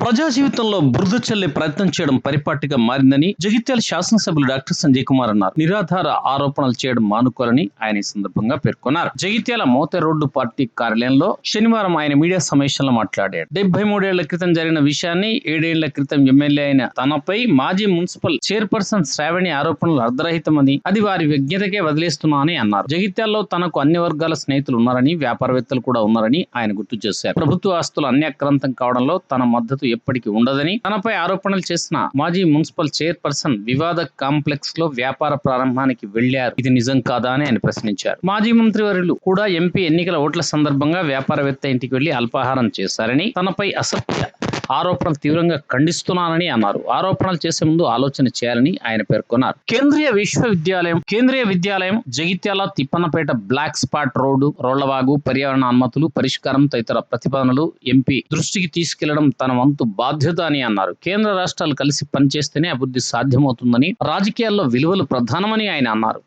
ప్రజా జీవితంలో బురద చల్లే ప్రయత్నం చేయడం పరిపాటిగా మారిందని జగిత్యాల శాసనసభ్యులు డాక్టర్ సంజయ్ కుమార్ అన్నారు. నిరాధార ఆరోపణలు చేయడం మానుకోవాలని ఆయన ఈ సందర్భంగా పేర్కొన్నారు. జగిత్యాల మోత రోడ్డు పార్టీ కార్యాలయంలో శనివారం ఆయన మీడియా సమావేశంలో మాట్లాడారు. డెబ్బై మూడేళ్ళ క్రితం జరిగిన విషయాన్ని ఏడేళ్ళ క్రితం ఎమ్మెల్యే అయిన తనపై మాజీ మున్సిపల్ చైర్పర్సన్ శ్రావణి ఆరోపణలు అర్ధరహితమని అది వారి విజ్ఞతకే వదిలేస్తున్నా అని అన్నారు. జగిత్యాల్లో తనకు అన్ని వర్గాల స్నేహితులు ఉన్నారని వ్యాపారవేత్తలు కూడా ఉన్నారని ఆయన గుర్తు చేశారు. ప్రభుత్వ ఆస్తులు అన్యాక్రాంతం కావడంలో తన మద్దతు ఎప్పటికీ ఉండదని తనపై ఆరోపణలు చేసిన మాజీ మున్సిపల్ చైర్పర్సన్ వివాద కాంప్లెక్స్లో వ్యాపార ప్రారంభానికి వెళ్ళారు ఇది నిజం కాదా అని ఆయన ప్రశ్నించారు. మాజీ మంత్రివర్యులు కూడా ఎంపీ ఎన్నికల ఓట్ల సందర్భంగా వ్యాపారవేత్త ఇంటికి వెళ్ళి అల్పాహారం చేశారని తనపై అసత్య ఆరోపణలు తీవ్రంగా ఖండిస్తున్నానని అన్నారు. ఆరోపణలు చేసే ముందు ఆలోచన చేయాలని ఆయన పేర్కొన్నారు. కేంద్రీయ విశ్వవిద్యాలయం కేంద్రీయ విద్యాలయం Jagtial Tippannapet black spot road Rollavagu పర్యావరణ అనుమతులు పరిష్కారం తదితర ప్రతిపాదనలు ఎంపీ దృష్టికి తీసుకెళ్ళడం తన వంతు బాధ్యత అని అన్నారు. కేంద్ర రాష్ట్రాలు కలిసి పనిచేస్తేనే అభివృద్ధి సాధ్యమవుతుందని రాజకీయాల్లో విలువలు ప్రధానమని ఆయన అన్నారు.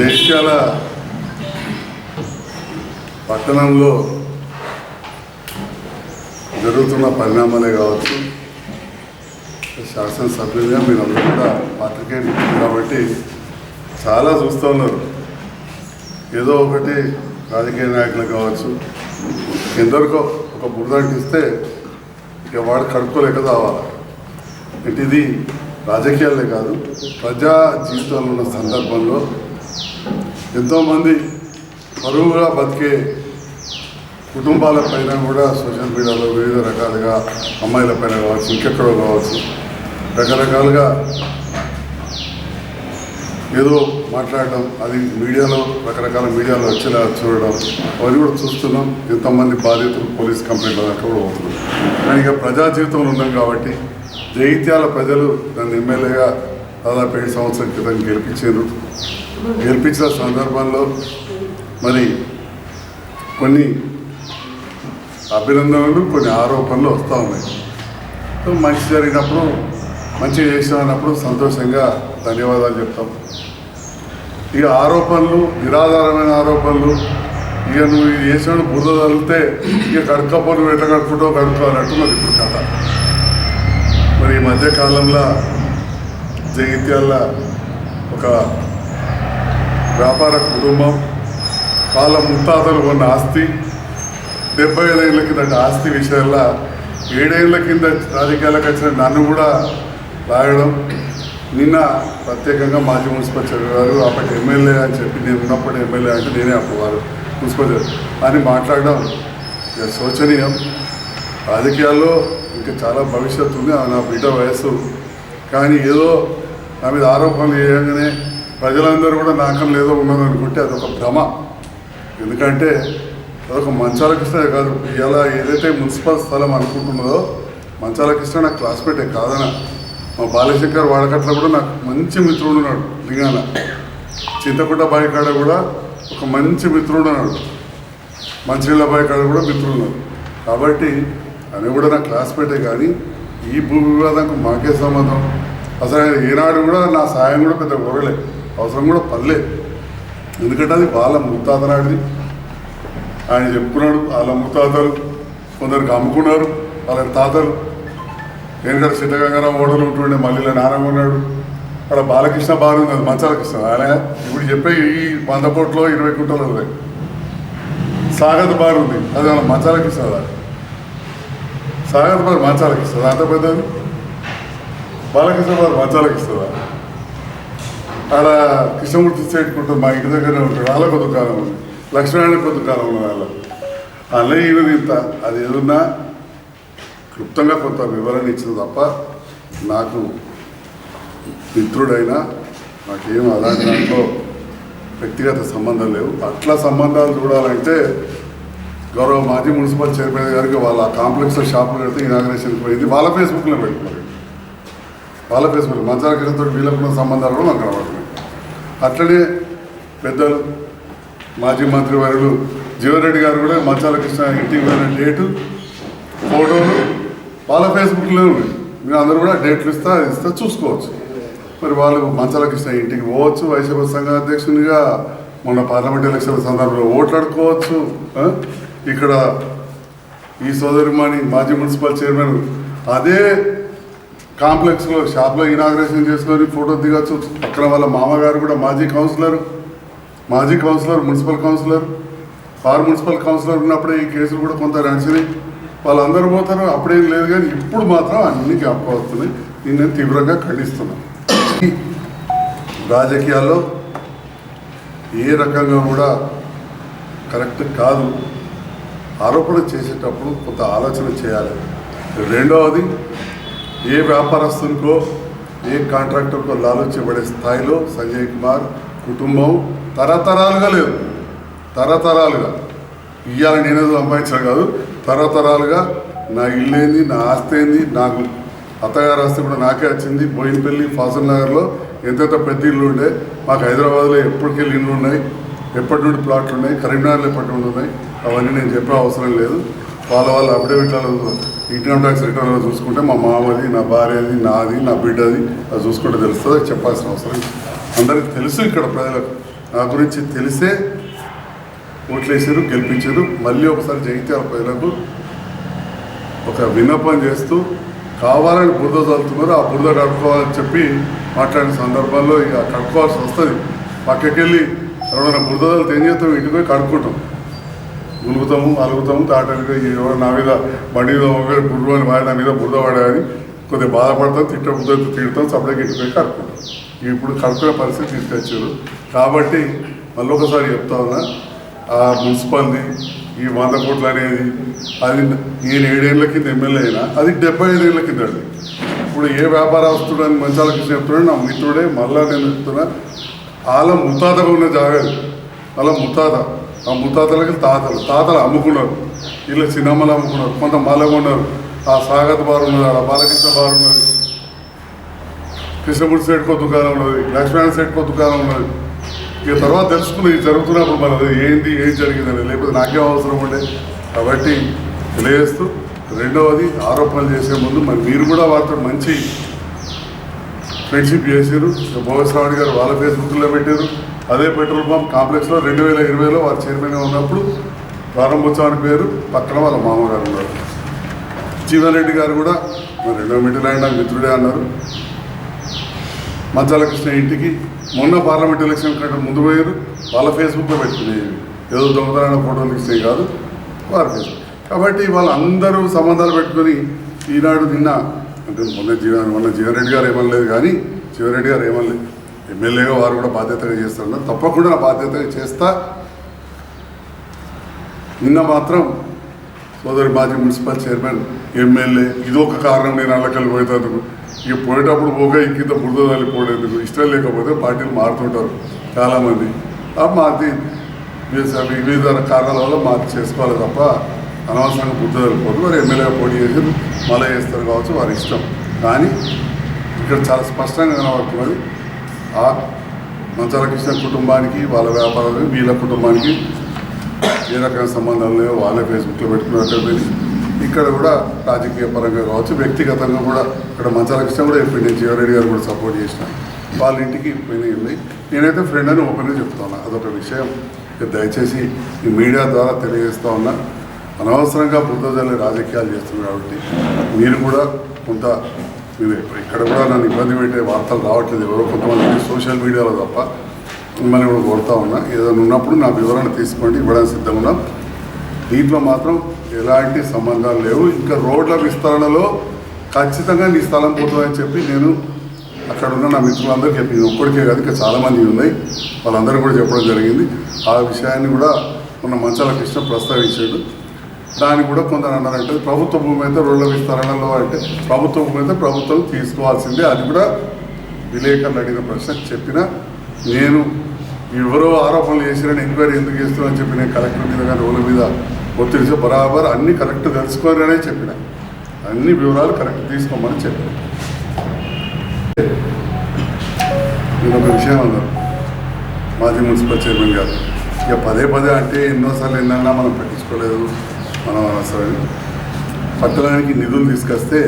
దేశాల పట్టణంలో జరుగుతున్న పరిణామాలే కావచ్చు. శాసనసభ్యులుగా మీరు అందరూ కూడా పాత్రికేయ కాబట్టి చాలా చూస్తూ ఉన్నారు. ఏదో ఒకటి రాజకీయ నాయకులు కావచ్చు. ఎందరికో ఒక బురద ఇస్తే ఇక వాడు కడుక్కోలేక రావాలి ఇది రాజకీయాలే కాదు. ప్రజా జీవితంలో ఉన్న సందర్భంలో ఎంతోమంది పరువుగా బతికే కుటుంబాల పైన కూడా సోషల్ మీడియాలో వివిధ రకాలుగా అమ్మాయిల పైన కావచ్చు ఇంకెక్కడో కావచ్చు రకరకాలుగా ఏదో మాట్లాడడం అది మీడియాలో రకరకాల మీడియాలో వచ్చేలా చూడడం అవన్నీ కూడా చూస్తున్నాం. ఎంతమంది బాధితులు పోలీస్ కంప్లైంట్ దాకా కూడా పోతున్నాం. కానీ ఇక ప్రజా జీవితంలో ఉన్నాం కాబట్టి జైత్యాల ప్రజలు నన్ను ఎమ్మెల్యేగా దాదాపు ఏడు సంవత్సరం క్రితం గెలిపించారు. గెలిపించిన సందర్భంలో మరి కొన్ని అభినందనలు కొన్ని ఆరోపణలు వస్తూ ఉన్నాయి. సో మంచి జరిగినప్పుడు మంచి చేసామన్నప్పుడు సంతోషంగా ధన్యవాదాలు చెప్తాం. ఇక ఆరోపణలు నిరాధారమైన ఆరోపణలు ఇక నువ్వు ఇది చేసినప్పుడు బురద తగిలితే ఇక కడుక్కపోను ఎట్లా కడుపుటో కడుక్కోవాలంటూ మరి ఇప్పుడు కథ మరి ఈ మధ్యకాలంలో జగిత్యాల ఒక వ్యాపార కుటుంబం వాళ్ళ ముత్తాతలు కొన్న ఆస్తి డెబ్బై ఐదేళ్ళ కింద ఆస్తి విషయాల్లో ఏడేళ్ళ కింద రాజకీయాలకు వచ్చిన నన్ను కూడా రాయడం నిన్న ప్రత్యేకంగా మాజీ మున్సిపల్ చైర్మన్ గారు అప్పటి ఎమ్మెల్యే అని చెప్పి నేను ఉన్నప్పుడు ఎమ్మెల్యే అంటే నేనే అప్పుడు వారు మున్సిపల్ అని మాట్లాడడం శోచనీయం. రాజకీయాల్లో ఇంకా చాలా భవిష్యత్తు ఉంది. నా బిడ్డ వయస్సు కానీ ఏదో నా మీద ఆరోపణలు చేయగానే ప్రజలందరూ కూడా నాకం లేదో ఉన్నారు అనుకుంటే అదొక భ్రమ. ఎందుకంటే అదొక మంచాల కృష్ణ కాదు. ఇలా ఏదైతే మున్సిపల్ స్థలం అనుకుంటున్నదో మంచాల కృష్ణ నాకు క్లాస్మేటే కాదన. మా బాలశంకర్ వాడకట్ల కూడా నాకు మంచి మిత్రుడు ఉన్నాడు దిగాన. చింతకుంట బాయికాడ కూడా ఒక మంచి మిత్రుడు ఉన్నాడు. మంచినీళ్ళ బాయికాడ కూడా మిత్రుడు ఉన్నాడు. కాబట్టి అని కూడా నా క్లాస్మేటే కానీ ఈ భూ వివాదానికి మాకే సంబంధం. అసలు ఆయన ఏనాడు కూడా నా సాయం కూడా పెద్ద కోరలే. అవసరం కూడా పల్లే ఎందుకంటే అది వాళ్ళ ముత్తాత నాటిది ఆయన చెప్పుకున్నాడు వాళ్ళ ముత్తాతలు కొందరికి అమ్ముకున్నారు వాళ్ళ తాతలు. వెనకడ సిద్ధగంగారావు ఓడలు ఉంటుండే మళ్ళీ నారాయణ ఉన్నాడు. అక్కడ బాలకృష్ణ బారు ఉంది అది మంచాల కృష్ణ. ఆయన ఇప్పుడు చెప్పే ఈ వంద కోట్లో ఇరవై కుంటలు ఉన్నాయి. సాగత బారు ఉంది అది మన మంచాల కృష్ణ సాగర్ సాగత బారు మంచాలకి అంత పెద్దది బాలకృష్ణ బారు మంచాలకి ఇస్తుందా ఆడ కృష్ణమూర్తి స్టేట్ మా ఇంటి దగ్గరనే ఉంటాడు. వాళ్ళకు కొద్ది కాలం. ఉంది కొద్ది ఒక దుకాణం ఉంది వాళ్ళ అలా ఈయన ఇంత. అది ఏదన్నా క్లుప్తంగా కొంత వివరణ ఇచ్చింది తప్ప నాకు మిత్రుడైనా నాకేం అలాంటి దాంట్లో వ్యక్తిగత సంబంధం లేవు. అట్లా సంబంధాలు చూడాలంటే గౌరవ మాజీ మున్సిపల్ చైర్మన్ గారికి వాళ్ళ కాంప్లెక్స్లో షాపులు పెడితే ఇనాగ్రేషన్ పోయింది. వాళ్ళ ఫేస్బుక్లో పెట్టుకున్నారు వాళ్ళ ఫేస్బుక్ మంచాల కృష్ణతో వీళ్ళకున్న సంబంధాలు కూడా నాకు కనబడుతున్నాయి. అట్లనే పెద్దలు మాజీ మంత్రి వర్యులు జీవన్రెడ్డి గారు కూడా మంచాల కృష్ణ ఇంటికి పోయిన డేటు ఫోటోలు వాళ్ళ ఫేస్బుక్లో ఉన్నాయి. మీరు అందరూ కూడా డేట్లు ఇస్తా ఇస్తా చూసుకోవచ్చు. మరి వాళ్ళు మంచాల కృష్ణ ఇంటికి పోవచ్చు వైసీపీ సంఘ అధ్యక్షునిగా మొన్న పార్లమెంట్ ఎలక్షన్ సందర్భంలో ఓట్లాడుకోవచ్చు ఇక్కడ ఈ సోదరిమాని మాజీ మున్సిపల్ చైర్మన్ అదే కాంప్లెక్స్లో షాప్లో ఇనాగ్రేషన్ చేసుకొని ఫోటో దిగచ్చు. పక్కన వాళ్ళ మామగారు కూడా మాజీ కౌన్సిలర్. మాజీ councillor municipal councillor. Former municipal councillor ఉన్నప్పుడే ఈ కేసులు కూడా కొంత నడిచినాయి వాళ్ళందరూ పోతారు. అప్పుడేం లేదు కానీ ఇప్పుడు మాత్రం అన్ని జ్ఞాపకం వస్తున్నాయి దీన్ని నేను తీవ్రంగా ఖండిస్తున్నాను రాజకీయాల్లో ఏ రకంగా కూడా కరెక్ట్ కాదు. ఆరోపణ చేసేటప్పుడు కొంత ఆలోచన చేయాలి. రెండవది ఏ వ్యాపారస్తునికో ఏ కాంట్రాక్టర్కో లాలోచించబడే స్థాయిలో సంజయ్ కుమార్ కుటుంబం తరతరాలుగా లేదు. తరతరాలుగా. ఇవాళ నేనేదో సంపాదించడం కాదు. తరతరాలుగా నా ఇల్లు ఏంది నా ఆస్తి ఏంది నాకు అత్తగారు ఆస్తి కూడా నాకే వచ్చింది. బోయినపల్లి ఫాజల్ నగర్లో ఎంతెంత పెద్ద ఇల్లు ఉండే మాకు హైదరాబాద్లో ఎప్పటికెళ్ళి ఇల్లు ఉన్నాయి ఎప్పటి నుండి ప్లాట్లు ఉన్నాయి? కరీంనగర్లో ఎప్పటి నుండి ఉన్నాయి? అవన్నీ నేను చెప్పే అవసరం లేదు. వాళ్ళ వాళ్ళ అఫిడవిట్లలో ఇన్కమ్ ట్యాక్స్ రిటర్న్లో చూసుకుంటే మా మామది నా భార్యది నాది నా బిడ్డది అది చూసుకుంటే తెలుస్తుంది. అది చెప్పాల్సిన అవసరం అందరికీ తెలుసు ఇక్కడ ప్రజలకు. నా గురించి తెలిసే ఓట్లేసారు గెలిపించారు. మళ్ళీ ఒకసారి జగిత్యాల ప్రజలకు ఒక విన్నపం చేస్తూ కావాలని బురద చల్లుతున్నారు. ఆ బురద కడుక్కోవాలని చెప్పి మాట్లాడిన సందర్భాల్లో ఇక కడుక్కోవాల్సి వస్తుంది. పక్కకెళ్ళి ఎవరైనా బురద చల్లితే ఏం చేస్తాం ఇంటికి పోయి కడుక్కుంటాం. గులుగుతాము అలుగుతాము తాటలుగా ఎవరు నా మీద బండి మీద బుర్రు అని వాడి నా మీద బురద పడాయని కొద్దిగా బాధపడతాం తిట్ట బుద్ధ తిడతాం సపరేట్గా ఇంటికి పోయి కడుక్కుంటాం. ఇప్పుడు కడుక్కునే పరిస్థితి తీసుకొచ్చారు. కాబట్టి మళ్ళీ ఒకసారి చెప్తా ఉన్నా ఆ మున్సిపాలిటీ ఈ వంద కోట్లు అనేది అది నేను ఏడేళ్ళ కింద ఎమ్మెల్యే అయినా అది డెబ్బై ఐదేళ్ళ కింద అండి. ఇప్పుడు ఏ వ్యాపారస్తుడు అని మంచాలకి చెప్తున్నాడు నా మిత్రుడే మళ్ళా నేను చెప్తున్నా వాళ్ళ ముత్తాతలు ఉన్న జాగాలు వాళ్ళ ముత్తాత ఆ ముత్తాతలకి తాతలు. తాతలు అమ్ముకున్నారు. వీళ్ళు చిన్నమ్మలు అమ్ముకున్నారు. కొంత మాలగా ఉన్నారు. ఆ సాగత్ బారు ఉన్నది ఆ బాలకృష్ణ బారు ఉన్నది. కృష్ణమూర్తి సెట్కో దుకాణం ఉన్నది. లక్ష్మణ సెట్కో దుకాణం ఉన్నది. ఇక తర్వాత తెలుసుకుని జరుగుతున్నప్పుడు మరి ఏంటి ఏంది ఏం జరిగిందని లేకపోతే నాకేం అవసరం ఉండే? కాబట్టి తెలియజేస్తూ రెండవది ఆరోపణలు చేసే ముందు మరి మీరు కూడా వారితో మంచి ఫ్రెండ్షిప్ చేశారు భోగస్వామి గారు వాళ్ళ ఫేస్బుక్లో పెట్టారు అదే పెట్రోల్ పంప్ కాంప్లెక్స్లో రెండు వేల ఇరవైలో వారు చైర్మన్గా ఉన్నప్పుడు ప్రారంభోత్సవానికి పేరు పక్కన వాళ్ళ మామగారు ఉన్నారు. జీవన్ గారు కూడా మరి రెండో మీటింగ్ ఆయన మిత్రుడే అన్నారు. మంచాల కృష్ణ ఇంటికి మొన్న పార్లమెంట్ ఎలక్షన్ కంటే ముందు పోయారు. వాళ్ళ ఫేస్బుక్లో పెట్టుకునేవి ఏదో దొంగతనాల ఫోటోలు ఇచ్చేవి కాదు. వారి ఫేస్బుక్. కాబట్టి వాళ్ళందరూ సంబంధాలు పెట్టుకొని ఈనాడు నిన్న అంటే మొన్న జీవన్ మొన్న జీవన్ రెడ్డి గారు ఏమనలేదు కానీ జీవన్ రెడ్డి గారు ఏమనలేదు ఎమ్మెల్యేగా వారు కూడా బాధ్యతగా చేస్తున్నారు తప్పకుండా నా బాధ్యతగా చేస్తా. నిన్న మాత్రం సోదరి మాజీ మున్సిపల్ చైర్మన్ ఎమ్మెల్యే ఇది ఒక కారణం నేను అల్లకల్లి పోయేటందుకు. ఇక పోయేటప్పుడు పోగా ఇంకింత బురద పోయేందుకు ఇష్టం లేకపోతే పార్టీలు మారుతుంటారు చాలామంది. మాది వివిధ వివిధ కారణాల వల్ల మాది చేసుకోవాలి తప్ప అనవసరంగా బుద్ధ తల్లిపోదు మరి ఎమ్మెల్యేగా పోటీ చేసి మళ్ళీ చేస్తారు కావచ్చు వారి ఇష్టం. కానీ ఇక్కడ చాలా స్పష్టంగా కనబడుతున్నది ఆ మంచాల కృష్ణ కుటుంబానికి వాళ్ళ వ్యాపారాలు వీళ్ళ కుటుంబానికి ఏ రకమైన సంబంధాలు లేవో. వాళ్ళే ఫేస్బుక్లో పెట్టుకున్నట్టు ఇక్కడ కూడా రాజకీయ పరంగా కావచ్చు వ్యక్తిగతంగా కూడా ఇక్కడ మంచాల కృష్ణ కూడా చెప్పింది జీవారెడ్డి గారు కూడా సపోర్ట్ చేసిన. వాళ్ళ ఇంటికి పోయినాయి నేనైతే ఫ్రెండ్ అని ఓపెన్గా చెప్తాను. అదొక విషయం. దయచేసి ఈ మీడియా ద్వారా తెలియజేస్తా ఉన్నా. అనవసరంగా బుద్ధజల్లి రాజకీయాలు చేస్తున్నారు కాబట్టి మీరు కూడా కొంత మీరు ఇక్కడ కూడా నన్ను ఇబ్బంది పెట్టే వార్తలు రావట్లేదు ఎవరో కొంతమంది సోషల్ మీడియాలో తప్ప. మిమ్మల్ని కూడా కోరుతా ఉన్నా. ఏదైనా ఉన్నప్పుడు నా వివరణ తీసుకోండి ఇవ్వడానికి సిద్ధంగా ఉన్నా. దీంట్లో మాత్రం ఎలాంటి సంబంధాలు లేవు. ఇంకా రోడ్ల విస్తరణలో ఖచ్చితంగా నీ స్థలం పోతుందని చెప్పి నేను అక్కడ ఉన్న నా మిత్రులందరికీ చెప్పి ఒక్కడికే కాదు ఇంకా చాలామంది ఉన్నాయి. వాళ్ళందరూ కూడా చెప్పడం జరిగింది. ఆ విషయాన్ని కూడా మన మంచాల కృష్ణ ప్రస్తావించాడు. దాన్ని కూడా కొందరు అన్నారంటే ప్రభుత్వ భూమి అయితే రోడ్ల విస్తరణలో అంటే ప్రభుత్వ భూమి అయితే ప్రభుత్వం తీసుకోవాల్సిందే. అది కూడా విలేకరులు అడిగిన ప్రశ్న చెప్పిన నేను ఎవరో ఆరోపణలు చేసిరని ఎంక్వైరీ ఎందుకు చేస్తున్నారని చెప్పి నేను కలెక్టర్ మీద కానీ రోడ్ల మీద ఒత్తిడి బరాబర్ అన్ని కరెక్ట్ తెలుసుకోరనే చెప్పిన. అన్ని వివరాలు కరెక్ట్ తీసుకోమని చెప్పిన. నేను ఒక విషయం అన్నారు మాజీ మున్సిపల్ చైర్మన్ గారు ఇక పదే పదే అంటే ఎన్నోసార్లు ఎన్నన్నా మనం పట్టించుకోలేదు. మనం అసలు పట్టణానికి నిధులు తీసుకొస్తే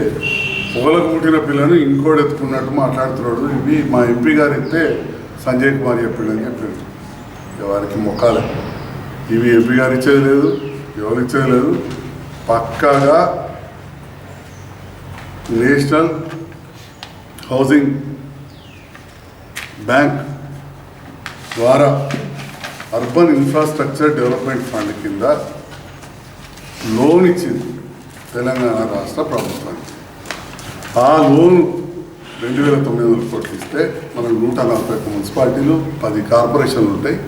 పొగలకు పుట్టిన పిల్లను ఇంకోటి ఎత్తుకున్నట్టు మాట్లాడుతున్నాడు. ఇవి మా ఎంపీ గారు ఎత్తే సంజయ్ కుమార్ చెప్పిండని చెప్పాడు ఇక వారికి మొక్కాలే? ఇవి ఎంపీ గారు ఇచ్చేది లేదు ఎవరు ఇచ్చేది లేదు. పక్కాగా నేషనల్ హౌసింగ్ బ్యాంక్ ద్వారా అర్బన్ ఇన్ఫ్రాస్ట్రక్చర్ డెవలప్మెంట్ ఫండ్ కింద లోన్ ఇచ్చింది తెలంగాణ రాష్ట్ర ప్రభుత్వానికి ఆ లోన్ రెండు వేల తొమ్మిది వందల కోట్లు ఇస్తే మనకు నూట నలభై ఒక్క మున్సిపాలిటీలు పది కార్పొరేషన్లు ఉంటాయి.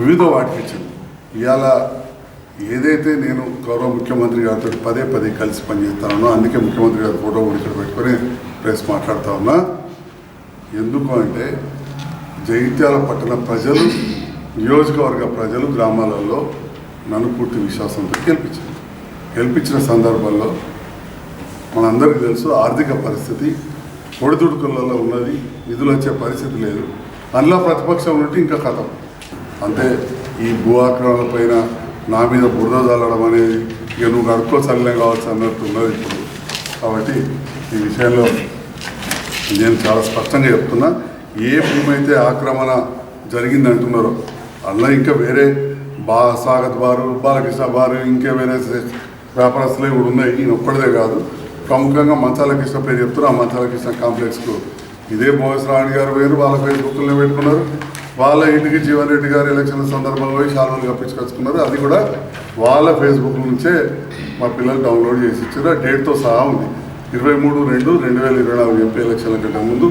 వివిధ వాటికి ఇచ్చింది. ఇవాళ ఏదైతే నేను గౌరవ ముఖ్యమంత్రి గారితో పదే పదే కలిసి పనిచేస్తానో అందుకే ముఖ్యమంత్రి గారి ఫోటో కూడా ఇక్కడ పెట్టుకొని ప్రెస్ మాట్లాడుతూ ఉన్నా. ఎందుకు అంటే జగిత్యాల పట్టణ ప్రజలు నియోజకవర్గ ప్రజలు గ్రామాలలో నన్ను పూర్తి విశ్వాసంతో గెలిపించారు. గెలిపించిన సందర్భంలో మనందరికీ తెలుసు ఆర్థిక పరిస్థితి ఒడిదుడుకులలో ఉన్నది నిధులు వచ్చే పరిస్థితి లేదు. అందులో ప్రతిపక్షం ఉంటే ఇంకా కథం. అంతే ఈ భూ ఆక్రమణ పైన నా మీద బురద చల్లడం అనేది ఇక నువ్వు కడుక్కో చల్లే కావచ్చు అన్నట్టు ఉన్నది ఇప్పుడు. కాబట్టి ఈ విషయంలో నేను చాలా స్పష్టంగా చెప్తున్నా ఏ భూమి అయితే ఆక్రమణ జరిగింది అంటున్నారో అందులో ఇంకా వేరే బా స్వాగత్ బారు బాలకృష్ణ బారు ఇంకా వేరే వ్యాపారస్తులు కూడా ఉన్నాయి. ఈయన ఒక్కడిదే కాదు. ప్రముఖంగా మంచాల కృష్ణ పేరు చెప్తున్నారు. ఆ మంచాల కృష్ణ కాంప్లెక్స్కు ఇదే భోగేశ్వరరాణి గారు వేరు. వాళ్ళ ఫేస్బుక్లో పెట్టుకున్నారు. వాళ్ళ ఇంటికి జీవన్ రెడ్డి గారు ఎలక్షన్ సందర్భంలో పోయి షాల్వాలు కప్పించుకొచ్చుకున్నారు. అది కూడా వాళ్ళ ఫేస్బుక్ నుంచే మా పిల్లలు డౌన్లోడ్ చేసి ఇచ్చారు. ఆ డేట్తో సహా ఉంది. ఇరవై మూడు రెండు రెండు వేల ఇరవై నాలుగు ఎంపీ ఎలక్షన్ల కంటే ముందు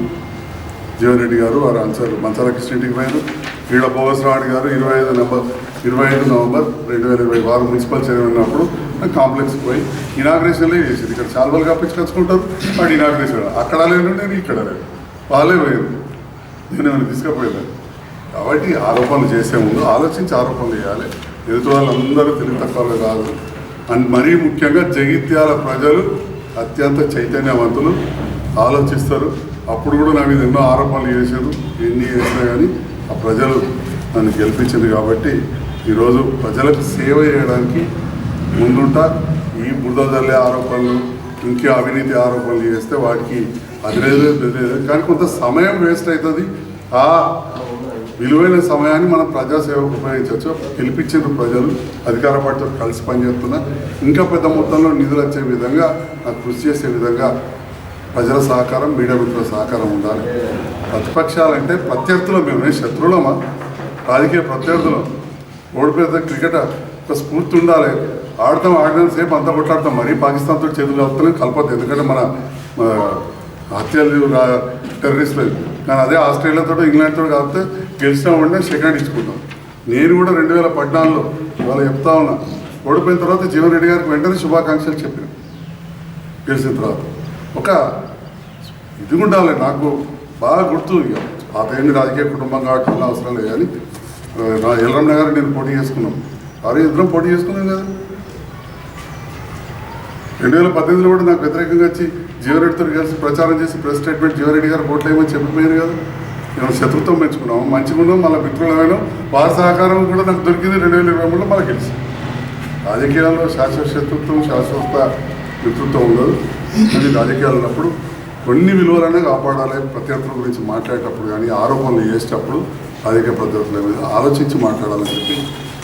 జీవన్ రెడ్డి గారు వారు ఆన్సర్ మంచాల కృష్ణ ఇంటికి పోయారు. ఈడ భోగస్రాణి గారు ఇరవై ఐదు నవంబర్ ఇరవై ఐదు నవంబర్ రెండు వేల ఇరవై వారు మున్సిపల్ చైర్మన్ అప్పుడు కాంప్లెక్స్ పోయి ఇనాగ్రేషన్లే చేసింది. ఇక్కడ చాలాలు కప్పించుకొచ్చుకుంటారు వాడు ఇనాగ్రేషన్ అక్కడ లేదు నేను ఇక్కడ లేదు వాళ్ళే పోయారు నేను ఏమైనా తీసుకుపోయేదాన్ని కాబట్టి ఆరోపణలు చేసే ముందు ఆలోచించి ఆరోపణలు చేయాలి. ఎదుటి వాళ్ళందరూ తెలివి తక్కువ కాదు. అండ్ మరీ ముఖ్యంగా జగిత్యాల ప్రజలు అత్యంత చైతన్యవంతులు. ఆలోచిస్తారు. అప్పుడు కూడా నా మీద ఎన్నో ఆరోపణలు చేశారు. ఎన్ని చేసినా కానీ ఆ ప్రజలు నన్ను గెలిపించింది కాబట్టి ఈరోజు ప్రజలకు సేవ చేయడానికి ముందుంటా. ఈ బురద ఆరోపణలు ఇంకా అవినీతి ఆరోపణలు చేస్తే వాటికి అది లేదు లేదు. కానీ కొంత సమయం వేస్ట్ అవుతుంది. ఆ విలువైన సమయాన్ని మనం ప్రజాసేవకు ఉపయోగించవచ్చు. గెలిపించిన ప్రజలు అధికార పార్టీతో కలిసి పనిచేస్తున్నా. ఇంకా పెద్ద మొత్తంలో నిధులు వచ్చే విధంగా నాకు కృషి చేసే విధంగా ప్రజల సహకారం మీడియా మిత్రుల సహకారం ఉండాలి. ప్రతిపక్షాలంటే ప్రత్యర్థులు మేమే శత్రువులమా? రాజకీయ ప్రత్యర్థులం. ఓడిపోతే క్రికెట్ ఒక స్ఫూర్తి ఉండాలి. ఆడతాం ఆడినంత సేపు అంతా కొట్లాడతాం. మరీ పాకిస్తాన్తో చేతులు కలుపుతలే కలపద్దు. ఎందుకంటే మన హత్యలు రా- టెర్రరిస్టులు. కానీ అదే ఆస్ట్రేలియాతో ఇంగ్లాండ్తో కలిపితే గెలిచినా ఉంటే సెకండ్ ఇచ్చుకుంటాం. నేను కూడా రెండు వేల పద్నాలుగులో ఇవాళ చెప్తా ఉన్నా. ఓడిపోయిన తర్వాత జీవన్ రెడ్డి గారికి వెంటనే శుభాకాంక్షలు చెప్పాను. గెలిచిన తర్వాత. ఒక ఇది ఉండాలి. నాకు బాగా గుర్తు ఇక. పాత ఏంటి రాజకీయ కుటుంబం కాబట్టి అవసరం లేదు. కానీ నా ఎల్రమ్మ గారు నేను పోటీ చేసుకున్నాం. వారు ఇద్దరం పోటీ చేసుకున్నాం కదా. రెండు వేల పద్దెనిమిదిలో కూడా నాకు వ్యతిరేకంగా వచ్చి జీవరెడ్డితో కలిసి ప్రచారం చేసి ప్రెస్ స్టేట్మెంట్ జీవరెడ్డి గారు ఓట్లు వేయమని చెప్పిపోయారు కదా. మేము శత్రుత్వం పెంచుకున్నాం మంచిగా ఉన్నాం మళ్ళీ మిత్రులమైన వారి సహకారం కూడా నాకు దొరికింది రెండు వేల ఇరవై మూడులో మళ్ళీ గెలిచి. రాజకీయాల్లో శాశ్వత శత్రుత్వం శాశ్వత మిత్రుత్వం ఉండదు. అది రాజకీయాలు ఉన్నప్పుడు కొన్ని విలువలనే కాపాడాలి ప్రత్యర్థుల గురించి మాట్లాడేటప్పుడు కానీ ఆరోపణలు చేసేటప్పుడు రాజకీయ ప్రత్యర్థుల మీద ఆలోచించి మాట్లాడాలని చెప్పి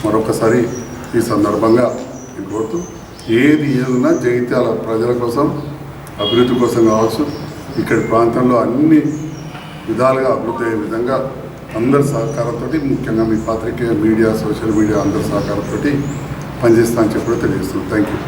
మరొకసారి ఈ సందర్భంగా నేను కోరుతూ ఏది ఏదున్నా జగిత్యాల ప్రజల కోసం అభివృద్ధి కోసం కావచ్చు ఇక్కడి ప్రాంతంలో అన్ని విధాలుగా అభివృద్ధి అయ్యే విధంగా అందరి సహకారంతో ముఖ్యంగా మీ పాత్రికేయ మీడియా సోషల్ మీడియా అందరి సహకారంతో పనిచేస్తా అని చెప్పి తెలియజేస్తున్నాను. Thank you